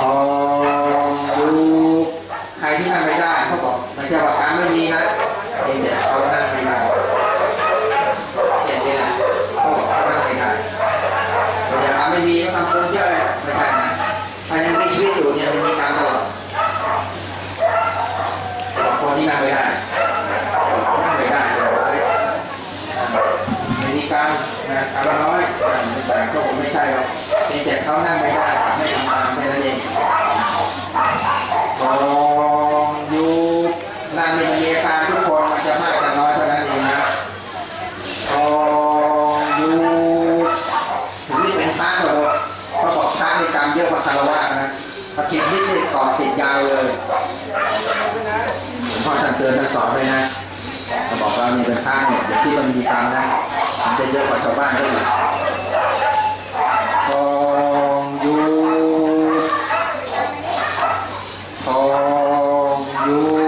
พอดูใครที่ทำไม่ได้เขาบอกไม่ใช่ว่าการไม่มีนะเองแต่เขานั่งไม่ได้เห็นไหมล่ะเขาบอกเขานั่งไม่ได้แต่การไม่มีทำคนเยอะเลยไม่ใช่นะถ้ายังมีชีวิตอยู่เนี่ยมันมีการตลอดคนที่นั่งไม่ได้นั่งไม่ได้เลยมีการนะการน้อย มีอาการทุกคนมันจะมากจะน้อยเท่านั้นเองนะโอ้ยู่ถึงนี่เป็นพระเถอะเขาบอกพระในกรรมเยอะกว่าคารวะนะปฏิทินนี่ต่อติดยาวเลยพ่อสั่งเตือนท่านสอนเลยนะเขาบอกว่ามีเป็นพระเนี่ยเดี๋ยวที่มันมีกรรมนะมันจะเยอะกว่าชาวบ้านก็อีกอยู่